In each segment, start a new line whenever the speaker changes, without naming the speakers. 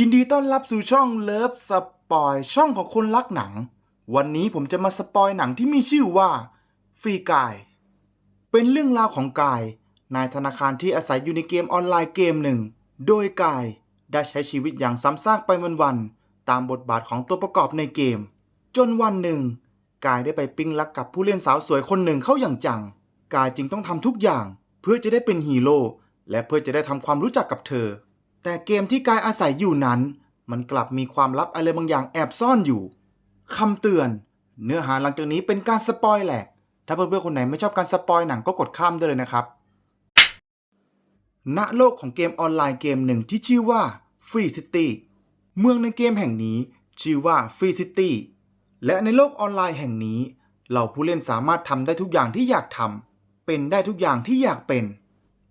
ยินดีต้อนรับสู่ช่องเลิฟสปอยช่องของคนรักหนัง วันนี้ผมจะมาสปอยหนังที่มีชื่อว่าฟรีกาย เป็นเรื่องราวของกาย นายธนาคารที่อาศัยอยู่ในเกมออนไลน์เกมหนึ่ง โดยกายได้ใช้ชีวิตอย่างซ้ำซากไปวันๆตามบทบาทของตัวประกอบในเกม จนวันหนึ่ง กายได้ไปปิ๊งรักกับผู้เล่นสาวสวยคนหนึ่งเข้าอย่างจัง กายจึงต้องทำทุกอย่าง เพื่อจะได้เป็นฮีโร่และเพื่อจะได้ทำความรู้จักกับเธอ แต่เกมที่กายอาศัยอยู่นั้น มันกลับมีความลับอะไรบางอย่างแอบซ่อนอยู่คำเตือน เนื้อหาหลังจากนี้เป็นการสปอยแหลก ถ้าเพื่อนๆคนไหนไม่ชอบการสปอยหนังก็กดข้ามได้เลยนะครับ ณ โลกของเกมออนไลน์เกมหนึ่งที่ชื่อว่า Free City เมืองในเกมแห่งนี้ชื่อว่า Free City และในโลกออนไลน์แห่งนี้เหล่าผู้เล่นสามารถทำได้ทุกอย่างที่อยากทำเป็นได้ทุกอย่างที่อยากเป็น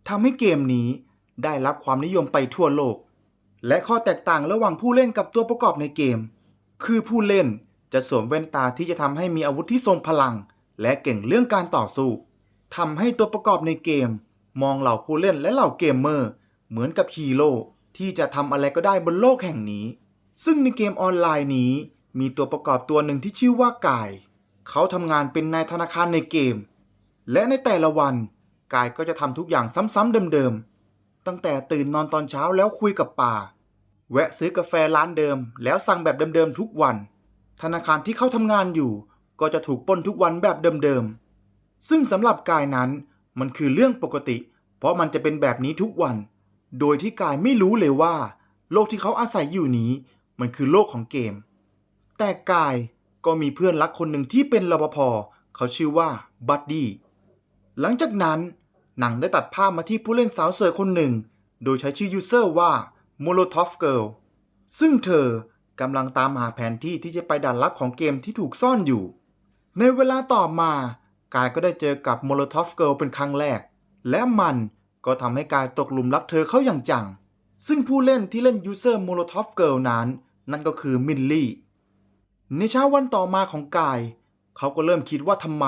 ทำให้เกมนี้ ได้รับความนิยมไปทั่วโลก และข้อแตกต่างระหว่างผู้เล่นกับตัวประกอบในเกม คือผู้เล่นจะสวมแว่นตาที่จะทำให้มีอาวุธที่ทรงพลัง และเก่งเรื่องการต่อสู้ทำให้ตัวประกอบในเกม มองเหล่าผู้เล่นและเหล่าเกมเมอร์ เหมือนกับฮีโร่ที่จะทำอะไรก็ได้บนโลกแห่งนี้ ซึ่งในเกมออนไลน์นี้ มีตัวประกอบตัวหนึ่งที่ชื่อว่ากาย เขาทำงานเป็นนายธนาคารในเกม และในแต่ละวันกายก็จะทำทุกอย่างซ้ำๆเดิมๆ ตั้งแต่ตื่นนอนตอนเช้าแล้วคุยกับป่า แวะซื้อกาแฟร้านเดิม แล้วสั่งแบบเดิมๆทุกวัน ธนาคารที่เขาทำงานอยู่ ก็จะถูกปล้นทุกวันแบบเดิมๆ ซึ่งสำหรับกายนั้นมันคือเรื่องปกติ เพราะมันจะเป็นแบบนี้ทุกวัน โดยที่กายไม่รู้เลยว่า โลกที่เขาอาศัยอยู่นี้ มันคือโลกของเกม แต่กายก็มีเพื่อนรักคนหนึ่งที่เป็นรปภเขาชื่อว่าบัดดี้หลังจากนั้น หนังได้ตัดภาพมาที่ผู้เล่นสาวสวยคนหนึ่ง โดยใช้ชื่อยูเซอร์ว่า Molotov Girl ซึ่งเธอกำลังตามหาแผนที่ที่จะไปด่านลับของเกมที่ถูกซ่อนอยู่ ในเวลาต่อมา กายก็ได้เจอกับ Molotov Girl เป็นครั้งแรก และมันก็ทำให้กายตกหลุมรักเธอเข้าอย่างจัง ซึ่งผู้เล่นที่เล่นยูเซอร์ Molotov Girl นั้น นั่นก็คือมิลลี่ในเช้าวันต่อมาของกาย เขาก็เริ่มคิดว่าทำไม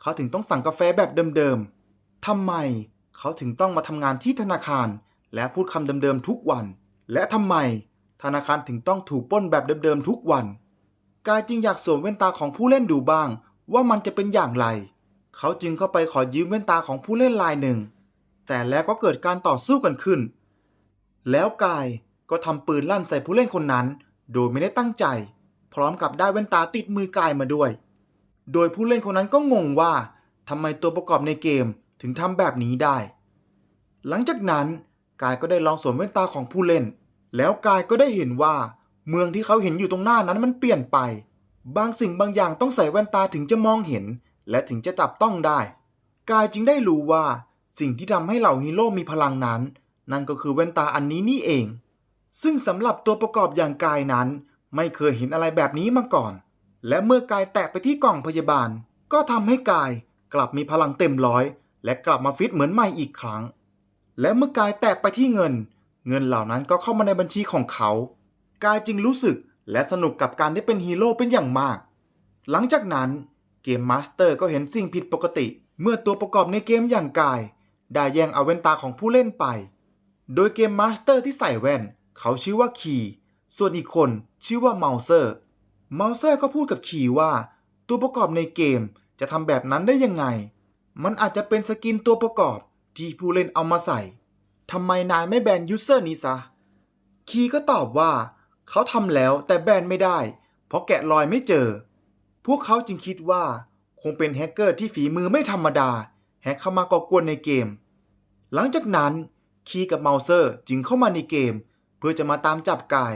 เขาถึงต้องสั่งกาแฟแบบเดิมๆ ทำไมเขาถึงต้องมาทำงานที่ธนาคาร และพูดคำเดิมๆทุกวัน และทำไม ธนาคารถึงต้องถูกป้นแบบเดิมๆทุกวัน กายจึงอยากสวมแว่นตาของผู้เล่นดูบ้าง ว่ามันจะเป็นอย่างไร เขาจึงเข้าไปขอยืมแว่นตาของผู้เล่นรายหนึ่ง แต่แล้วก็เกิดการต่อสู้กันขึ้น แล้วกายก็ทำปืนลั่นใส่ผู้เล่นคนนั้น โดยไม่ได้ตั้งใจ พร้อมกับได้แว่นตาติดมือกายมาด้วย โดยผู้เล่นคนนั้นก็งงว่าทำไมตัวประกอบในเกม ถึงทำแบบนี้ได้ หลังจากนั้นกายก็ได้ลองสวมแว่นตาของผู้เล่น แล้วกายก็ได้เห็นว่า เมืองที่เขาเห็นอยู่ตรงหน้านั้นมันเปลี่ยนไป บางสิ่งบางอย่างต้องใส่แว่นตาถึงจะมองเห็น และถึงจะจับต้องได้ กายจึงได้รู้ว่าสิ่งที่ทำให้เหล่าฮีโร่มีพลังนั้น นั่นก็คือแว่นตาอันนี้นี่เอง ซึ่งสำหรับตัวประกอบอย่างกายนั้น ไม่เคยเห็นอะไรแบบนี้มาก่อน และเมื่อกายแตะไปที่กล่องพยาบาล ก็ทำให้กายกลับมีพลังเต็มร้อย และกลับมาฟิตเหมือนใหม่อีกครั้ง และเมื่อกายแตะไปที่เงิน เงินเหล่านั้นก็เข้ามาในบัญชีของเขา กายจึงรู้สึกและสนุกกับการได้เป็นฮีโร่เป็นอย่างมาก หลังจากนั้นเกมมาสเตอร์ก็เห็นสิ่งผิดปกติ เมื่อตัวประกอบในเกมอย่างกาย ได้แย่งเอาแว่นตาของผู้เล่นไป โดยเกมมาสเตอร์ที่ใส่แว่น เขาชื่อว่าคีส่วนอีกคนชื่อว่าเมาเซอร์เมาเซอร์ก็พูดกับคีว่า ตัวประกอบในเกมจะทำแบบนั้นได้ยังไง มันอาจจะเป็นสกินตัวประกอบที่ผู้เล่นเอามาใส่ทำไมนายไม่แบนยูเซอร์นี้ซะ คีก็ตอบว่า เขาทำแล้วแต่แบนไม่ได้ เพราะแกะรอยไม่เจอ พวกเขาจึงคิดว่า คงเป็นแฮกเกอร์ที่ฝีมือไม่ธรรมดา แฮกเข้ามาก่อกวนในเกม หลังจากนั้น คีกับเมาเซอร์จึงเข้ามาในเกม เพื่อจะมาตามจับกาย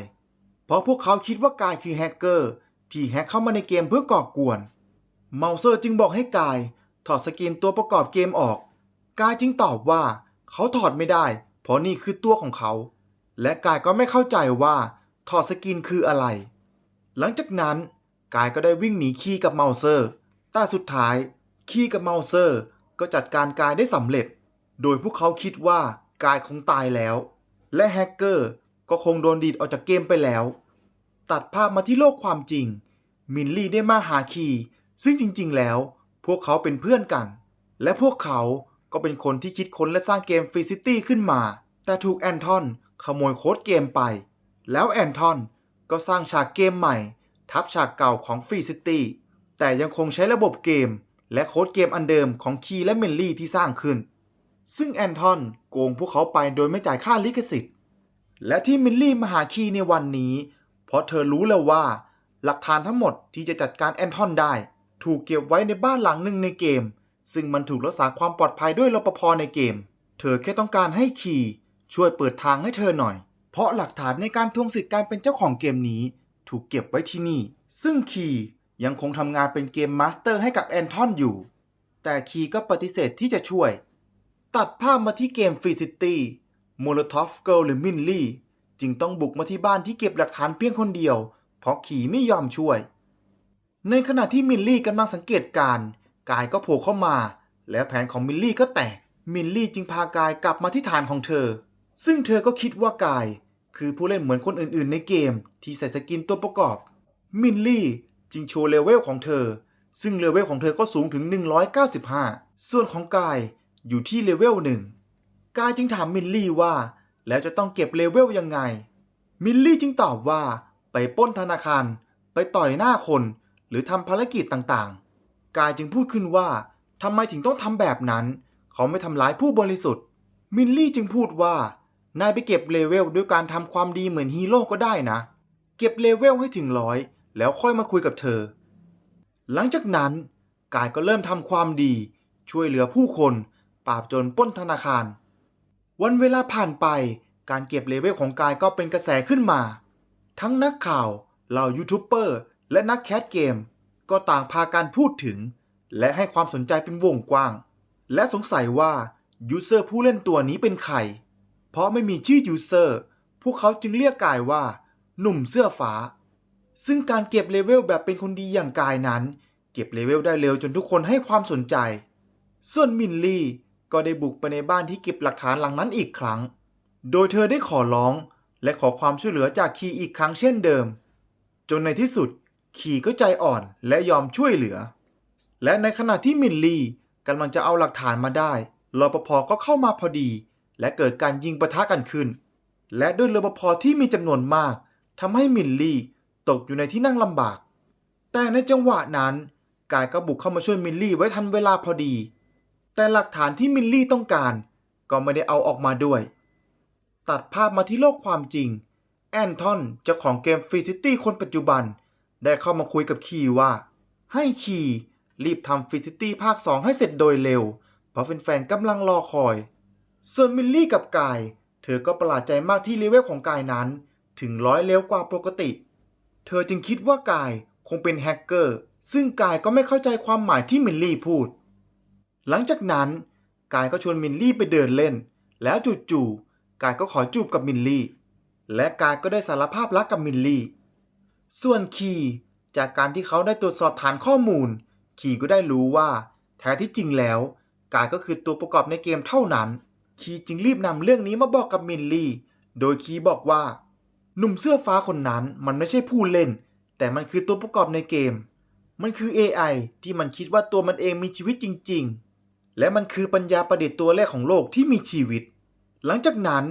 เพราะพวกเขาคิดว่ากายคือแฮกเกอร์ที่แฮกเข้ามาในเกมเพื่อก่อกวน เมาเซอร์จึงบอกให้กาย ถอดสกินตัวประกอบเกมออก กายจึงตอบว่า เขาถอดไม่ได้ เพราะนี่คือตัวของเขา และกายก็ไม่เข้าใจว่า ถอดสกินคืออะไร หลังจากนั้น กายก็ได้วิ่งหนีคีกับเมาเซอร์แต่สุดท้าย คีกับเมาเซอร์ ก็จัดการกายได้สำเร็จ โดยพวกเขาคิดว่ากายคงตายแล้ว และแฮกเกอร์ก็คงโดนดีดออกจากเกมไปแล้ว ตัดภาพมาที่โลกความจริง มินลี่ได้มาหาคีซึ่งจริง ๆ แล้ว พวกเขาเป็นเพื่อนกัน และพวกเขาก็เป็นคนที่คิดค้นและสร้างเกมฟรีซิตี้ขึ้นมา แต่ถูกแอนทอนขโมยโค้ดเกมไป แล้วแอนทอนก็สร้างฉากเกมใหม่ ทับฉากเก่าของฟรีซิตี้แต่ยังคงใช้ระบบเกม และโค้ดเกมอันเดิมของคีและเมลลี่ที่สร้างขึ้น ซึ่งแอนทอนโกงพวกเขาไปโดยไม่จ่ายค่าลิขสิทธิ์ และที่เมิลลี่มาหาคีในวันนี้ เพราะเธอรู้แล้วว่า หลักฐานทั้งหมดที่จะจัดการแอนทอนได้ ถูกเก็บไว้ในบ้านหลังหนึ่งในเกม ซึ่งมันถูกรักษาความปลอดภัยด้วยรปภในเกม เธอแค่ต้องการให้คีช่วยเปิดทางให้เธอหน่อย เพราะหลักฐานในการทวงสิทธิ์การเป็นเจ้าของเกมนี้ ถูกเก็บไว้ที่นี่ ซึ่งคียังคงทำงานเป็นเกมมาสเตอร์ให้กับแอนทอนอยู่ แต่คีก็ปฏิเสธที่จะช่วย ตัดภาพมาที่เกมฟรีซิตี้โมโลทอฟเกิลหรือมินลี่จึงต้องบุกมาที่บ้านที่เก็บหลักฐานเพียงคนเดียว เพราะขี่ไม่ยอมช่วย ในขณะที่มินลี่กำลังสังเกตการกายก็โผล่เข้ามา และแผนของมินลี่ก็แตก มินลี่จึงพากายกลับมาที่ฐานของเธอ ซึ่งเธอก็คิดว่ากาย คือผู้เล่นเหมือนคนอื่นๆ ในเกม ที่ใส่สกินตัวประกอบ มินลี่จึงโชว์เลเวลของเธอ ซึ่งเลเวลของเธอก็สูงถึง 195 ส่วนของกายอยู่ที่เลเวลหนึ่งกายจึงถามมิลลี่ว่า แล้วจะต้องเก็บเลเวลยังไง มิลลี่จึงตอบว่าไปป้นธนาคาร ไปต่อยหน้าคน หรือทำภารกิจต่างๆ กายจึงพูดขึ้นว่าทำไมถึงต้องทำแบบนั้น เขาไม่ทำร้ายผู้บริสุทธิ์ มิลลี่จึงพูดว่า นายไปเก็บเลเวลด้วยการทำความดีเหมือนฮีโร่ก็ได้นะ เก็บเลเวลให้ถึงร้อยแล้วค่อยมาคุยกับเธอ หลังจากนั้น กายก็เริ่มทำความดี ช่วยเหลือผู้คน ปราบจรปล้นธนาคาร วันเวลาผ่านไป การเก็บเลเวลของกายก็เป็นกระแสขึ้นมา ทั้งนักข่าวเหล่ายูทูบเบอร์ และนักแคสเกม ก็ต่างพาการพูดถึง และให้ความสนใจเป็นวงกว้าง และสงสัยว่ายูเซอร์ผู้เล่นตัวนี้เป็นใคร เพราะไม่มีชื่อยูเซอร์พวกเขาจึงเรียกกายว่า หนุ่มเสื้อฟ้า ซึ่งการเก็บเลเวลแบบเป็นคนดีอย่างกายนั้น เก็บเลเวลได้เร็วจนทุกคนให้ความสนใจ ส่วนมินลี่ก็ได้บุกไปในบ้านที่เก็บหลักฐานหลังนั้นอีกครั้ง โดยเธอได้ขอร้องและขอความช่วยเหลือจากคีอีกครั้งเช่นเดิม จนในที่สุด คีก็ใจอ่อนและยอมช่วยเหลือ และในขณะที่มินลีกำลังจะเอาหลักฐานมาได้รปภก็เข้ามาพอดี และเกิดการยิงปะทะกันขึ้น และด้วยรปภที่มีจำนวนมากทำให้มินลีตกอยู่ในที่นั่งลำบาก แต่ในจังหวะนั้น กายก็บุกเข้ามาช่วยมินลี่ไว้ทันเวลาพอดี แต่หลักฐานที่มินลี่ต้องการ ก็ไม่ได้เอาออกมาด้วย ตัดภาพมาที่โลกความจริง แอนทอนเจ้าของเกมฟรีซิตี้คนปัจจุบัน ได้เข้ามาคุยกับคีว่า ให้คีรีบทำฟรีซิตี้ภาค 2 ให้เสร็จโดยเร็ว เพราะแฟนๆกำลังรอคอย ส่วนมิลลี่กับกาย เธอก็ประหลาดใจมากที่เลเวลของกายนั้น ถึงร้อยเร็วกว่าปกติ เธอจึงคิดว่ากายคงเป็นแฮกเกอร์ ซึ่งกายก็ไม่เข้าใจความหมายที่มิลลี่พูด หลังจากนั้น กายก็ชวนมิลลี่ไปเดินเล่น แล้วจู่ๆกายก็ขอจูบกับมิลลี่ และกายก็ได้สารภาพรักกับมิลลี่ ส่วนคีจากการที่เขาได้ตรวจสอบฐานข้อมูล คีก็ได้รู้ว่า แท้ที่จริงแล้ว กายก็คือตัวประกอบในเกมเท่านั้น คีจึงรีบนำเรื่องนี้มาบอกกับมิลลี่ โดยคีบอกว่า หนุ่มเสื้อฟ้าคนนั้นมันไม่ใช่ผู้เล่น แต่มันคือตัวประกอบในเกม มันคือ AI ที่มันคิดว่าตัวมันเองมีชีวิตจริง ๆ และมันคือปัญญาประดิษฐ์ตัวแรกของโลกที่มีชีวิต หลังจากนั้น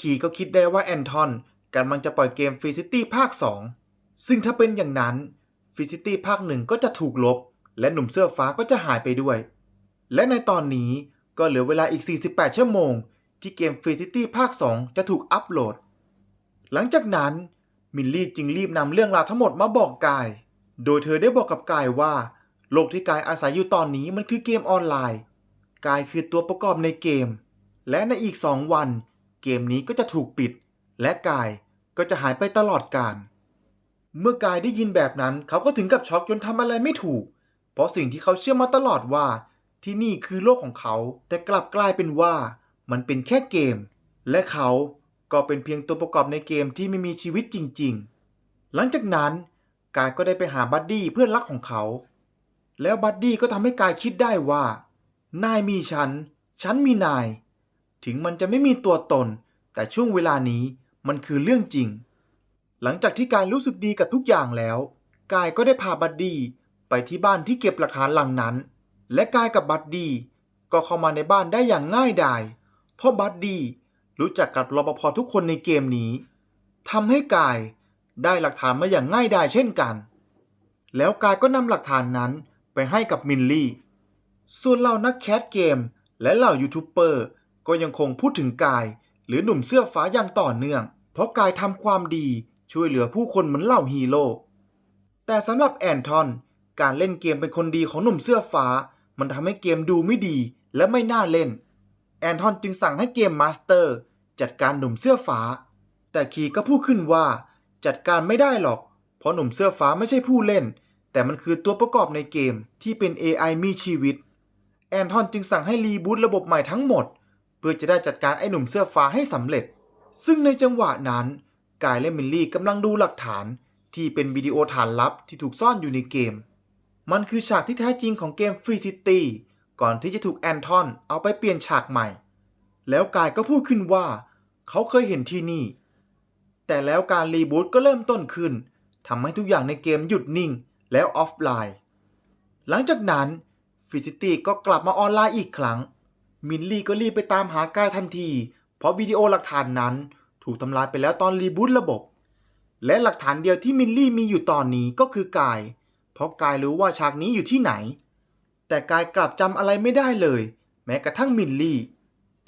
คีก็คิดได้ว่าแอนทอนกำลังจะปล่อยเกมฟรีซิตี้ภาค 2 ซึ่งถ้าเป็นอย่างนั้นฟรีซิตี้ภาคหนึ่งก็จะถูกลบ และหนุ่มเสื้อฟ้าก็จะหายไปด้วย และในตอนนี้ก็เหลือเวลาอีก 48 ชั่วโมง ที่เกมฟรีซิตี้ภาค 2 จะถูกอัปโหลด หลังจากนั้นมิลลี่จึงรีบนำเรื่องราวทั้งหมดมาบอกกาย โดยเธอได้บอกกับกายว่า โลกที่กายอาศัยอยู่ตอนนี้มันคือเกมออนไลน์ กายคือตัวประกอบในเกม และในอีก 2 วัน เกมนี้ก็จะถูกปิด และกายก็จะหายไปตลอดกาล เมื่อกายได้ยินแบบนั้นเขาก็ถึงกับช็อกจนทำอะไรไม่ถูก เพราะสิ่งที่เขาเชื่อมาตลอดว่า ที่นี่คือโลกของเขา แต่กลับกลายเป็นว่า มันเป็นแค่เกม และเขาก็เป็นเพียงตัวประกอบในเกมที่ไม่มีชีวิตจริง ๆ หลังจากนั้น กายก็ได้ไปหาบัดดี้เพื่อนรักของเขา แล้วบัดดี้ก็ทำให้กายคิดได้ว่า นายมีฉัน ฉันมีนาย ถึงมันจะไม่มีตัวตน แต่ช่วงเวลานี้มันคือเรื่องจริง หลังจากที่กายรู้สึกดีกับทุกอย่างแล้ว กายก็ได้พาบัดดี้ไปที่บ้านที่เก็บหลักฐานหลังนั้น และกายกับบัดดี้ก็เข้ามาในบ้านได้อย่างง่ายดาย เพราะบัดดี้รู้จักกับรปภทุกคนในเกมนี้ทำให้กายได้หลักฐานมาอย่างง่ายดายเช่นกัน แล้วกายก็นำหลักฐานนั้นไปให้กับมินลี่ ส่วนเหล่านักแคสเกม และเหล่ายูทูบเบอร์ก็ยังคงพูดถึงกาย หรือหนุ่มเสื้อฟ้าอย่างต่อเนื่อง เพราะกายทำความดี ช่วยเหลือผู้คนเหมือนเหล่าฮีโร่ แต่สำหรับแอนทอน การเล่นเกมเป็นคนดีของหนุ่มเสื้อฟ้า มันทำให้เกมดูไม่ดีและไม่น่าเล่น แอนทอนจึงสั่งให้เกมมาสเตอร์ จัดการหนุ่มเสื้อฟ้า แต่คีก็พูดขึ้นว่า จัดการไม่ได้หรอก เพราะหนุ่มเสื้อฟ้าไม่ใช่ผู้เล่น แต่มันคือตัวประกอบในเกมที่เป็น AI มีชีวิต แอนทอนจึงสั่งให้รีบูตระบบใหม่ทั้งหมด เพื่อจะได้จัดการไอ้หนุ่มเสื้อฟ้าให้สำเร็จ ซึ่งในจังหวะนั้น กายและมิลลี่กำลังดูหลักฐานที่เป็นวิดีโอฐานลับที่ถูกซ่อนอยู่ในเกม มันคือฉากที่แท้จริงของเกม Free City ก่อนที่จะถูกแอนทอนเอาไปเปลี่ยนฉากใหม่ แล้วกายก็พูดขึ้นว่า เขาเคยเห็นที่นี่ แต่แล้วการรีบูตก็เริ่มต้นขึ้นทำให้ทุกอย่างในเกมหยุดนิ่งแล้วออฟไลน์ หลังจากนั้นฟิซิตี้ก็กลับมาออนไลน์อีกครั้ง มินลี่ก็รีบไปตามหากายทันที เพราะวิดีโอหลักฐานนั้น ถูกทำลายไปแล้วตอนรีบูตระบบ และหลักฐานเดียวที่มินลี่มีอยู่ตอนนี้ก็คือกาย เพราะกายรู้ว่าฉากนี้อยู่ที่ไหน แต่กายกลับจำอะไรไม่ได้เลย แม้กระทั่งมินลี่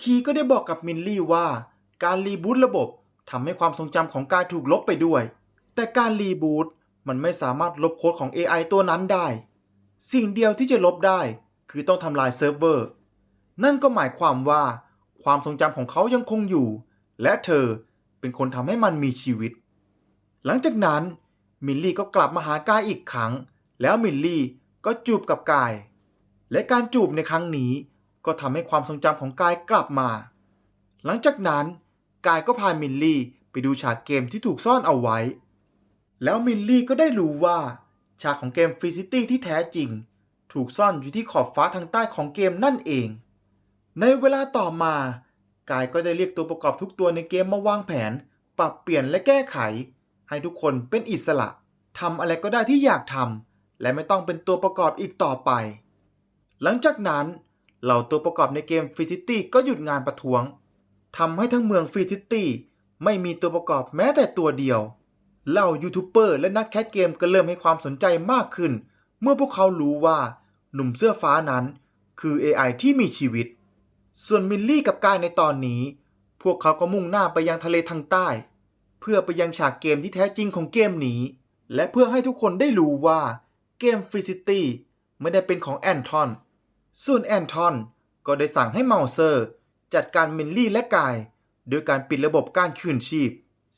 คีก็ได้บอกกับมินลี่ว่า การรีบูตระบบทำให้ความทรงจำของกายถูกลบไปด้วย แต่การรีบูตมันไม่สามารถลบโค้ดของ AI ตัวนั้นได้ สิ่งเดียวที่จะลบได้ คือต้องทำลายเซิร์ฟเวอร์ นั่นก็หมายความว่า ความทรงจำของเขายังคงอยู่ และเธอเป็นคนทำให้มันมีชีวิต หลังจากนั้นมิลลี่ก็กลับมาหากายอีกครั้ง แล้วมิลลี่ก็จูบกับกาย และการจูบในครั้งนี้ก็ทำให้ความทรงจำของกายกลับมา หลังจากนั้นกายก็พามิลลี่ไปดูฉากเกมที่ถูกซ่อนเอาไว้ แล้วมิลลี่ก็ได้รู้ว่า ฉากของเกมฟรีซิตี้ที่แท้จริง ถูกซ่อนอยู่ที่ขอบฟ้าทางใต้ของเกมนั่นเอง ในเวลาต่อมา กายก็ได้เรียกตัวประกอบทุกตัวในเกมมาวางแผน ปรับเปลี่ยนและแก้ไข ให้ทุกคนเป็นอิสระทำอะไรก็ได้ที่อยากทำและไม่ต้องเป็นตัวประกอบอีกต่อไป หลังจากนั้นเหล่าตัวประกอบในเกมฟรีซิตี้ก็หยุดงานประท้วงทำให้ทั้งเมืองฟรีซิตี้ไม่มีตัวประกอบแม้แต่ตัวเดียวเหล่ายูทูบเบอร์และนักแคสเกมก็เริ่มให้ความสนใจมากขึ้น เมื่อพวกเขารู้ว่าหนุ่มเสื้อฟ้านั้นคือ AI ที่มีชีวิต ส่วนมิลลี่กับกายในตอนนี้ พวกเขาก็มุ่งหน้าไปยังทะเลทางใต้ เพื่อไปยังฉากเกมที่แท้จริงของเกมนี้ และเพื่อให้ทุกคนได้รู้ว่าเกมฟรีซิตี้ไม่ได้เป็นของแอนทอน ส่วนแอนทอนก็ได้สั่งให้เมาเซอร์ จัดการมิลลี่และกาย โดยการปิดระบบการคืนชีพ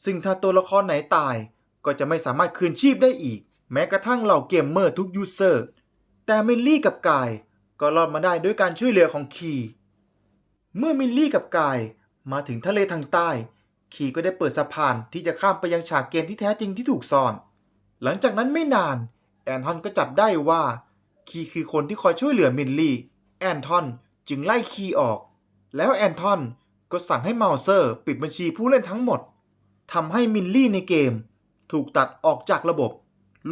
ซึ่งถ้าตัวละครไหนตายก็จะไม่สามารถคืนชีพได้อีก แม้กระทั่งเหล่าเกมเมอร์ทุกยูเซอร์ แต่มิลลี่กับกายก็รอดมาได้ด้วยการช่วยเหลือของคี เมื่อมิลลี่กับกายมาถึงทะเลทางใต้ คีก็ได้เปิดสะพานที่จะข้ามไปยังฉากเกมที่แท้จริงที่ถูกซ่อน หลังจากนั้นไม่นาน แอนทอนก็จับได้ว่า คีคือคนที่คอยช่วยเหลือมิลลี่ แอนทอนจึงไล่คีออก แล้วแอนทอนก็สั่งให้เมาเซอร์ปิดบัญชีผู้เล่นทั้งหมดทำให้มิลลี่ในเกม ถูกตัดออกจากระบบ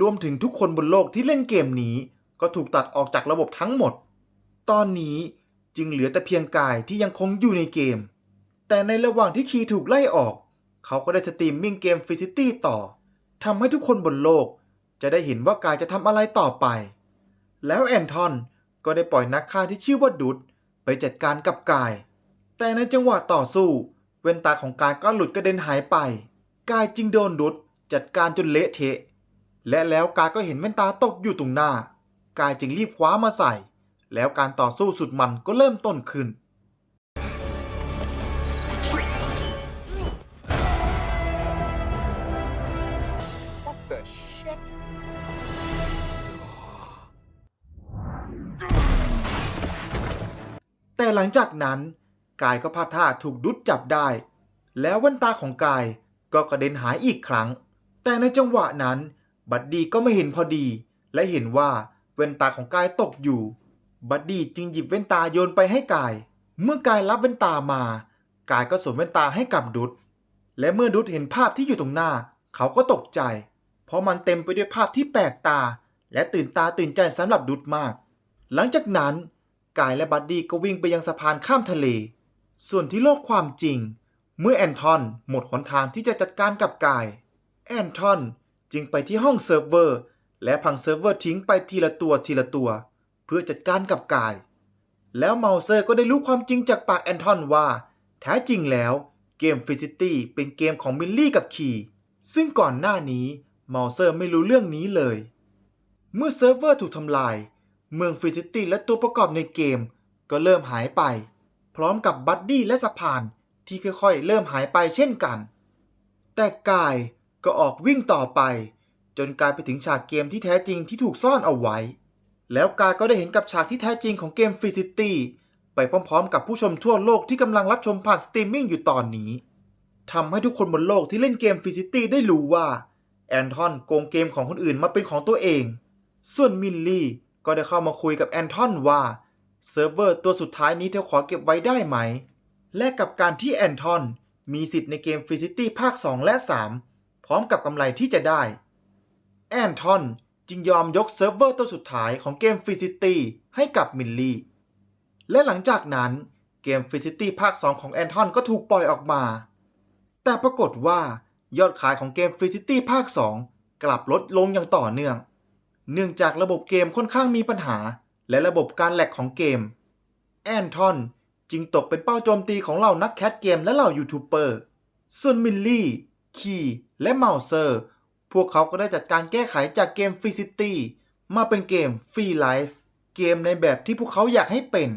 รวมถึงทุกคนบนโลกที่เล่นเกมนี้ ก็ถูกตัดออกจากระบบทั้งหมด ตอนนี้ จึงเหลือแต่เพียงกายที่ยังคงอยู่ในเกม แต่ในระหว่างที่คีถูกไล่ออก เขาก็ได้สตรีมมิ่งเกมฟิซิตี้ต่อทำให้ทุกคนบนโลก จะได้เห็นว่ากายจะทำอะไรต่อไป แล้วแอนทอนก็ได้ปล่อยนักฆ่าที่ชื่อว่าดุดไปจัดการกับกาย แต่ในจังหวะต่อสู้ เว้นตาของกายก็หลุดกระเด็นหายไป กายจึงโดนดุดจัดการจนเละเทะ และแล้วกายก็เห็นแว่นตาตกอยู่ตรงหน้า กายจึงรีบคว้ามาใส่ แล้วการต่อสู้สุดมันก็เริ่มต้นขึ้น
What the shit?
แต่หลังจากนั้น กายก็พลาดท่าถูกดุดจับได้ แล้วแว่นตาของกายก็กระเด็นหายอีกครั้ง แต่ในจังหวะนั้น บัดดี้ก็ไม่เห็นพอดี และเห็นว่าแว่นตาของกายตกอยู่ บัดดี้จึงหยิบแว่นตาโยนไปให้กาย เมื่อกายรับแว่นตามากายก็สวมแว่นตาให้กับดุดและเมื่อดุดเห็นภาพที่อยู่ตรงหน้า เขาก็ตกใจ เพราะมันเต็มไปด้วยภาพที่แปลกตา และตื่นตาตื่นใจสำหรับดุดมาก หลังจากนั้น กายและบัดดี้ก็วิ่งไปยังสะพานข้ามทะเล ส่วนที่โลกความจริง เมื่อแอนทอนหมดหนทางที่จะจัดการกับกาย แอนทอนจึงไปที่ห้องเซิร์ฟเวอร์ และพังเซิร์ฟเวอร์ทิ้งไปทีละตัวทีละตัว พื่อจัดการกับกาย แล้วเมาเซอร์ก็ได้รู้ความจริงจากปากแอนทอนว่า แท้จริงแล้วเกมฟิซิตี้เป็นเกมของมิลลี่กับคีซึ่งก่อนหน้านี้เมาเซอร์ไม่รู้เรื่องนี้เลย เมื่อเซิร์ฟเวอร์ถูกทำลาย เมืองฟิซิตี้และตัวประกอบในเกมก็เริ่มหายไป พร้อมกับบัดดี้และสะพานที่ค่อยๆ เริ่มหายไปเช่นกัน แต่กายก็ออกวิ่งต่อไป จนกลายไปถึงฉากเกมที่แท้จริงที่ถูกซ่อนเอาไว้ แล้วกาก็ได้เห็นกับฉากที่แท้จริงของเกมฟิซิตี้ไปพร้อมๆ กับผู้ชมทั่วโลกที่กำลังรับชมผ่านสตรีมมิ่งอยู่ตอนนี้ทำให้ทุกคนบนโลกที่เล่นเกมฟิซิตี้ได้รู้ว่า แอนทอนโกงเกมของคนอื่นมาเป็นของตัวเอง ส่วนมิลลี่ก็ได้เข้ามาคุยกับแอนทอนว่าเซิร์ฟเวอร์ตัวสุดท้ายนี้เธอขอเก็บไว้ได้ไหม และกับการที่แอนทอนมีสิทธิ์ในเกมฟิซิตี้ภาค 2 และ 3 พร้อมกับกำไรที่จะได้ แอนทอน จึงยอมยกเซิร์ฟเวอร์ตัวสุดท้ายของเกมฟิซิตี้ให้กับมิลลี่ และหลังจากนั้นเกมฟิซิตี้ภาค 2 ของแอนทอนก็ถูกปล่อยออกมา แต่ปรากฏว่ายอดขายของเกมฟิซิตี้ภาค 2 กลับลดลงอย่างต่อเนื่อง เนื่องจากระบบเกมค่อนข้างมีปัญหา และระบบการแหลกของเกม แอนทอนจึงตกเป็นเป้าโจมตีของเหล่านักแคสเกมและเหล่ายูทูบเบอร์ ส่วนมิลลี่ คีและเมาเซอร์ พวกเขาก็ได้จัดการแก้ไขจากเกมฟรีซิตี้มาเป็นเกมฟรีไลฟ์เกมในแบบที่พวกเขาอยากให้เป็น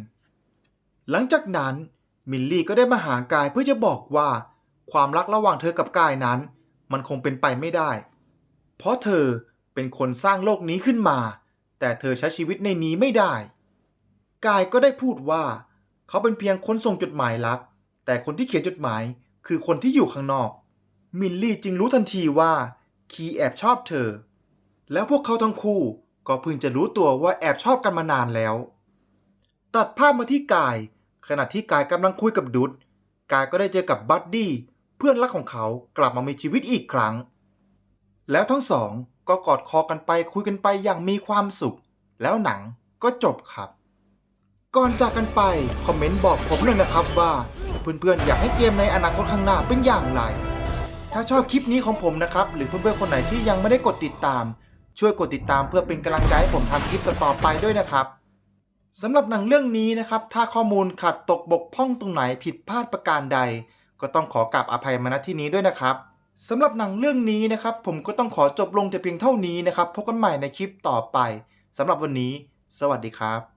หลังจากนั้นมิลลี่ก็ได้มาหากายเพื่อจะบอกว่า ความรักระหว่างเธอกับกายนั้น มันคงเป็นไปไม่ได้ เพราะเธอเป็นคนสร้างโลกนี้ขึ้นมา แต่เธอใช้ชีวิตในนี้ไม่ได้ กายก็ได้พูดว่า เขาเป็นเพียงคนส่งจดหมายลับแต่คนที่เขียนจดหมายคือคนที่อยู่ข้างนอก มิลลี่จึงรู้ทันทีว่า คีแอบชอบเธอ แล้วพวกเขาทั้งคู่ก็เพิ่งจะรู้ตัวว่าแอบชอบกันมานานแล้ว ตัดภาพมาที่กาย ขณะที่กายกำลังคุยกับดุดกายก็ได้เจอกับบัดดี้เพื่อนรักของเขากลับมามีชีวิตอีกครั้ง แล้วทั้งสองก็กอดคอกันไปคุยกันไปอย่างมีความสุข แล้วหนังก็จบครับ ก่อนจากกันไป คอมเมนต์บอกผมหน่อยนะครับว่า เพื่อนๆอยากให้เกมในอนาคตข้างหน้าเป็นอย่างไร ถ้าชอบคลิปนี้ของผมนะครับ หรือเพื่อนๆคนไหนที่ยังไม่ได้กดติดตาม ช่วยกดติดตามเพื่อเป็นกำลังใจให้ผมทำคลิปต่อๆไปด้วยนะครับสำหรับหนังเรื่องนี้นะครับ ถ้าข้อมูลขาดตกบกพร่องตรงไหนผิดพลาดประการใด ก็ต้องขอกราบอภัยมาณที่นี้ด้วยนะครับสำหรับหนังเรื่องนี้นะครับ ผมก็ต้องขอจบลงแต่เพียงเท่านี้นะครับพบกันใหม่ในคลิปต่อไปสำหรับวันนี้ สวัสดีครับ